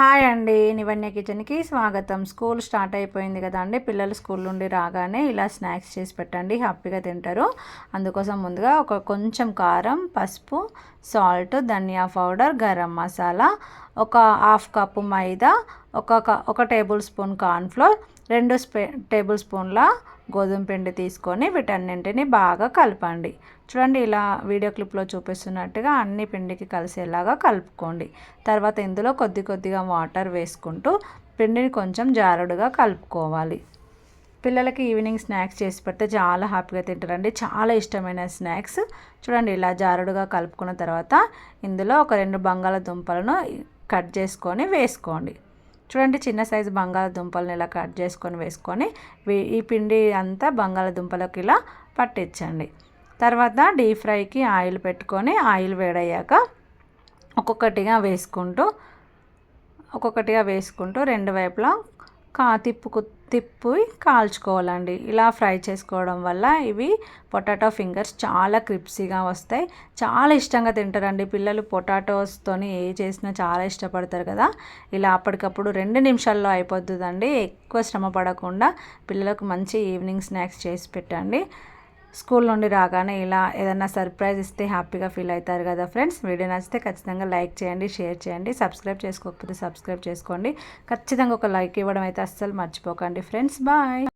Hi అండి నివన్య కిచెన్కి స్వాగతం. స్కూల్ స్టార్ట్ అయిపోయింది కదా అండి. పిల్లలు స్కూల్ నుండి రాగానే ఇలా స్నాక్స్ చేసి పెట్టండి హ్యాపీగా తింటారు. అందుకోసం ముందుగా ఒక కొంచెం కారం పసుపు సాల్ట్ ధనియా పౌడర్ గరం మసాలా ఒక హాఫ్ కప్పు మైదా ఒక ఒక టేబుల్ స్పూన్ కార్న్ఫ్లోర్ రెండు స్పే టేబుల్ స్పూన్ల గోధుమ పిండి తీసుకొని వీటన్నింటిని బాగా కలపండి. చూడండి ఇలా వీడియో క్లిప్లో చూపిస్తున్నట్టుగా అన్ని పిండికి కలిసేలాగా కలుపుకోండి. తర్వాత ఇందులో కొద్ది కొద్దిగా వాటర్ వేసుకుంటూ పిండిని కొంచెం జారుడుగా కలుపుకోవాలి. పిల్లలకి ఈవినింగ్ స్నాక్స్ చేసి పెడితే చాలా హ్యాపీగా తింటారండి. చాలా ఇష్టమైన స్నాక్స్. చూడండి ఇలా జారుడుగా కలుపుకున్న తర్వాత ఇందులో ఒక రెండు బంగాళదుంపలను కట్ చేసుకొని వేసుకోండి. చూడండి చిన్న సైజు బంగాళదుంపలను ఇలా కట్ చేసుకొని వేసుకొని ఈ పిండి అంతా బంగాళదుంపలకు ఇలా పట్టించండి. తర్వాత డీప్ ఫ్రైకి ఆయిల్ పెట్టుకొని ఆయిల్ వేడయ్యాక ఒక్కొక్కటిగా వేసుకుంటూ ఒక్కొక్కటిగా వేసుకుంటూ రెండు వైపులా కా తిప్పుకు తిప్పి కాల్చుకోవాలండి. ఇలా ఫ్రై చేసుకోవడం వల్ల ఇవి పొటాటో ఫింగర్స్ చాలా క్రిప్సీగా వస్తాయి. చాలా ఇష్టంగా తింటారండి. పిల్లలు పొటాటోస్తోని ఏ చేసినా చాలా ఇష్టపడతారు కదా. ఇలా అప్పటికప్పుడు రెండు నిమిషాల్లో అయిపోతుందండి ఎక్కువ శ్రమ పడకుండా పిల్లలకు మంచి ఈవినింగ్ స్నాక్స్ చేసి పెట్టండి. స్కూల్ నుండి రాగానే ఇలా ఏదైనా సర్ప్రైజ్ ఇస్తే హ్యాపీగా ఫీల్ అవుతారు కదా ఫ్రెండ్స్. వీడియో నచ్చితే ఖచ్చితంగా లైక్ చేయండి షేర్ చేయండి సబ్స్క్రైబ్ చేసుకోకపోతే సబ్స్క్రైబ్ చేసుకోండి. ఖచ్చితంగా ఒక లైక్ ఇవ్వడం అయితే అస్సలు మర్చిపోకండి ఫ్రెండ్స్. బాయ్.